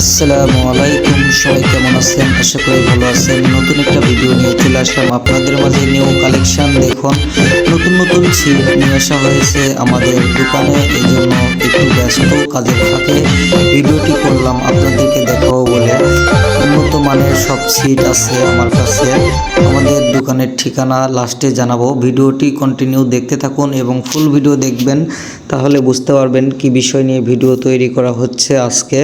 আসসালামু আলাইকুম। সবাই কেমন আছেন? আশা করি ভালো আছেন। নতুন একটা ভিডিও নিয়ে চলে আসলাম আপনাদের মাঝে নিউ কালেকশন দেখুন, নতুন নতুন ছিট নিয়ে আসা হয়েছে আমাদের দোকানে। এই জন্য একটু ব্যস্ত, কাজের ফাঁকে। ভিডিওটি করলাম আপনাদেরকে দেখাবো বলে। মানের সব সিট আছে আমার কাছে। আমাদের দোকানের ঠিকানা লাস্টে জানাব। ভিডিওটি কন্টিনিউ দেখতে থাকুন এবং ফুল ভিডিও দেখবেন, তাহলে বুঝতে পারবেন কি বিষয় নিয়ে ভিডিও তৈরি করা হচ্ছে আজকে।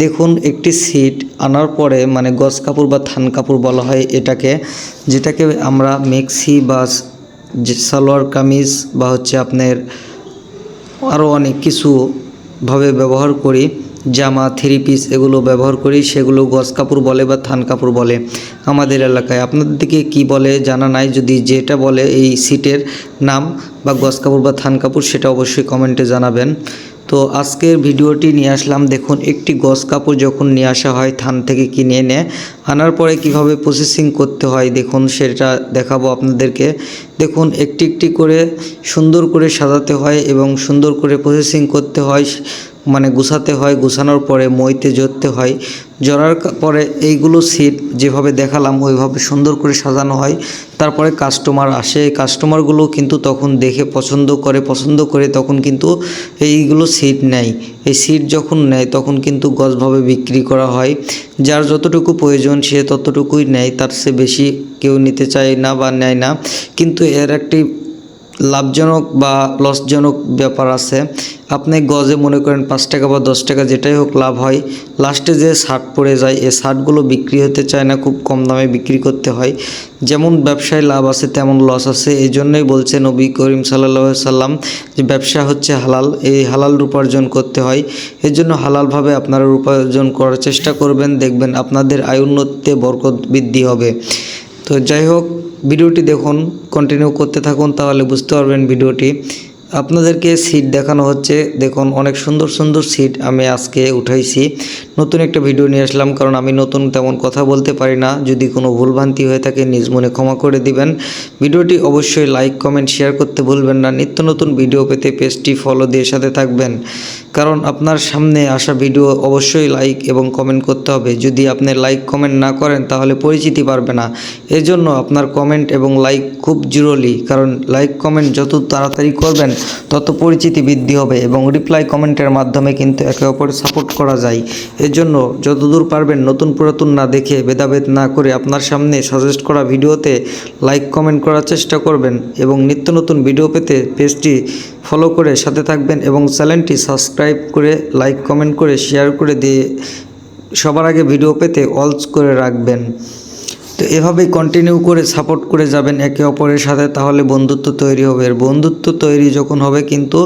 দেখুন, একটি সিট আনার পরে মানে গজ কাপড় বা থান কাপড় বলা হয় এটাকে, যেটাকে আমরা মেক্সি বা সালোয়ার কামিজ বা হচ্ছে আপনার আরও অনেক কিছু ভাবে ব্যবহার করি। জামা, থ্রি পিস এগুলো ব্যবহার করি, সেগুলো গজ কাপড় বলে বা থান কাপড় বলে আমাদের এলাকায়। আপনাদের দিকে কি বলে জানা নাই, যদি যেটা বলে এই সিটের নাম বা গজ কাপড় বা থান কাপড়, সেটা অবশ্যই কমেন্টে জানাবেন। তো আজকের ভিডিওটি নিয়ে আসলাম, দেখুন একটি গজ কাপড় যখন নিয়ে আসা হয় থান থেকে কিনে এনে, আনার পরে কীভাবে প্রসেসিং করতে হয়, দেখুন সেটা দেখাবো আপনাদেরকে। দেখুন একটি একটি করে সুন্দর করে সাজাতে হয় এবং সুন্দর করে প্রসেসিং করতে হয় মানে গুছাতে হয়, গুছানোর পরে মইতে জড়তে হয়। জড়ার পরে এইগুলো সিট যেভাবে দেখালাম, ওইভাবে সুন্দর করে সাজানো হয়। তারপরে কাস্টমার আসে কাস্টমারগুলো কিন্তু তখন দেখে পছন্দ করে পছন্দ করে তখন কিন্তু এইগুলো সিট নেয়। এই সিট যখন নেয়, তখন কিন্তু গজভাবে বিক্রি করা হয়। যার যতটুকু প্রয়োজন, সে ততটুকুই নেয়। তার সে বেশি কেউ নিতে চায় না বা নেয় না। কিন্তু এর একটি লাভজনক বা লসজনক ব্যাপার আছে। আপনি গজে মনে করেন পাঁচ টাকা বা দশ টাকা যেটাই হোক লাভ হয় লাস্টে যে শার্ট পড়ে যায় এই শার্টগুলো বিক্রি হতে চায় না, খুব কম দামে বিক্রি করতে হয়। যেমন ব্যবসায় লাভ আছে, তেমন লস আছে। এই জন্যই বলছে নবী করিম সাল্লাহ সাল্লাম যে ব্যবসা হচ্ছে হালাল, এই হালাল উপার্জন করতে হয়। এর জন্য হালালভাবে আপনারা উপার্জন করার চেষ্টা করবেন, দেখবেন আপনাদের আয় উন্নতিতে বরকত বৃদ্ধি হবে। তো যাই হোক ভিডিওটি দেখুন কন্টিনিউ করতে থাকুন তাহলে বুঝতে পারবেন ভিডিওটি। আপনাদেরকে সিট দেখানো হচ্ছে। দেখুন, অনেক সুন্দর সুন্দর সিট আমি আজকে উঠাইছি। নতুন একটা ভিডিও নিয়ে আসলাম, কারণ আমি নতুন তেমন কথা বলতে পারি না। যদি কোনো ভুলভ্রান্তি হয়ে থাকে, নিজ মনে ক্ষমা করে দিবেন। ভিডিওটি অবশ্যই লাইক কমেন্ট শেয়ার করতে ভুলবেন না। নিত্য নতুন ভিডিও পেতে পেজটি ফলো দিয়ে সাথে থাকবেন। কারণ আপনার সামনে আসা ভিডিও অবশ্যই লাইক এবং কমেন্ট করতে হবে। যদি আপনি লাইক কমেন্ট না করেন, তাহলে পরিচিতি পারবে না। এর জন্য আপনার কমেন্ট এবং লাইক খুব জরুরি। কারণ লাইক কমেন্ট যত তাড়াতাড়ি করবেন তত পরিচিতি বৃদ্ধি হবে এবং রিপ্লাই কমেন্টের মাধ্যমে কিন্তু একে অপরের সাপোর্ট করা যায়। এর জন্য যতদূর পারবেন নতুন পুরাতন না দেখে ভেদাভেদ না করে আপনার সামনে সাজেস্ট করা ভিডিওতে লাইক কমেন্ট করার চেষ্টা করবেন এবং নিত্য নতুন ভিডিও পেতে পেজটি ফলো করে সাথে থাকবেন এবং চ্যানেলটি সাবস্ক্রাইব করে লাইক কমেন্ট করে শেয়ার করে দিয়ে সবার আগে ভিডিও পেতে অলস করে রাখবেন। তো এভাবেই কন্টিনিউ করে সাপোর্ট করে যাবেন একে অপরের সাথে, তাহলে বন্ধুত্ব তৈরি হবে। আর বন্ধুত্ব তৈরি যখন হবে কিন্তু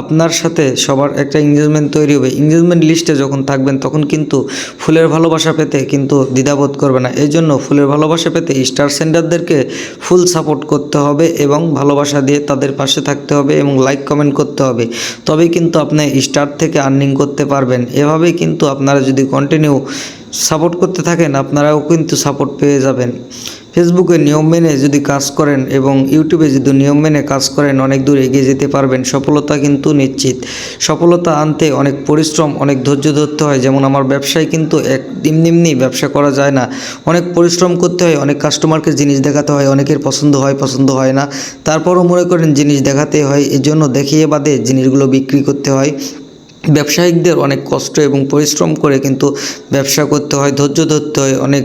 আপনার সাথে সবার একটা এঙ্গেজমেন্ট তৈরি হবে। এঙ্গেজমেন্ট লিস্টে যখন থাকবেন, তখন কিন্তু ফুলের ভালোবাসা পেতে কিন্তু দ্বিধাবোধ করবে না। এই জন্য ফুলের ভালোবাসা পেতে স্টার সেন্টারদেরকে ফুল সাপোর্ট করতে হবে এবং ভালোবাসা দিয়ে তাদের পাশে থাকতে হবে এবং লাইক কমেন্ট করতে হবে। তবেই কিন্তু আপনি স্টার থেকে আর্নিং করতে পারবেন। এভাবেই কিন্তু আপনারা যদি কন্টিনিউ সাপোর্ট করতে থাকেন, আপনারাও কিন্তু সাপোর্ট পেয়ে যাবেন। ফেসবুকে নিয়ম মেনে যদি কাজ করেন এবং ইউটিউবে যদি নিয়ম মেনে কাজ করেন, অনেক দূর এগিয়ে যেতে পারবেন। সফলতা কিন্তু নিশ্চিত। সফলতা আনতে অনেক পরিশ্রম, অনেক ধৈর্য ধরতে হয়। যেমন আমার ব্যবসায় কিন্তু এক নিম্নি ব্যবসা করা যায় না। অনেক পরিশ্রম করতে হয়, অনেক কাস্টমারকে জিনিস দেখাতে হয়, অনেকের পছন্দ হয় পছন্দ হয় না। তারপরও মনে করেন জিনিস দেখাতে হয় এই জন্য দেখিয়ে বাদে জিনিসগুলো বিক্রি করতে হয়। ব্যবসায়িকদের অনেক কষ্ট এবং পরিশ্রম করে কিন্তু ব্যবসা করতে হয়, ধৈর্য ধরতে হয়, অনেক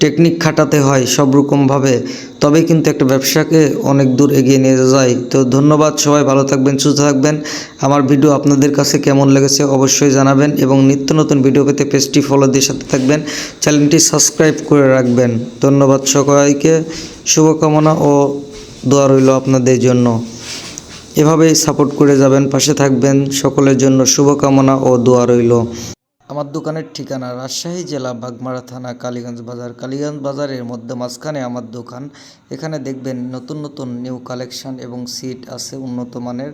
টেকনিক খাটাতে হয় সব রকমভাবে। তবে কিন্তু একটা ব্যবসাকে অনেক দূর এগিয়ে নিয়ে যায়। তো ধন্যবাদ সবাই, ভালো থাকবেন, সুস্থ থাকবেন। আমার ভিডিও আপনাদের কাছে কেমন লেগেছে অবশ্যই জানাবেন এবং নিত্য নতুন ভিডিও পেতে পেজটি ফলো দিয়ে সাথে থাকবেন। চ্যানেলটি সাবস্ক্রাইব করে রাখবেন। ধন্যবাদ সবাইকে, শুভকামনা ও দোয়া রইল আপনাদের জন্য। এভাবেই সাপোর্ট করে যাবেন, পাশে থাকবেন। সকলের জন্য শুভকামনা ও দোয়া রইল। আমার দোকানের ঠিকানা রাজশাহী জেলা, বাগমারা থানা, কালীগঞ্জ বাজার। কালীগঞ্জ বাজারের মধ্যে মাঝখানে আমার দোকান। এখানে দেখবেন নতুন নতুন নিউ কালেকশন এবং সিট আছে, উন্নত মানের।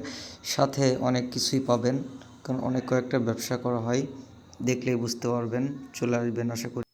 সাথে অনেক কিছুই পাবেন, কারণ অনেক কয়েকটা ব্যবসা করা হয়। দেখলেই বুঝতে পারবেন, চলে আসবেন আশা করি।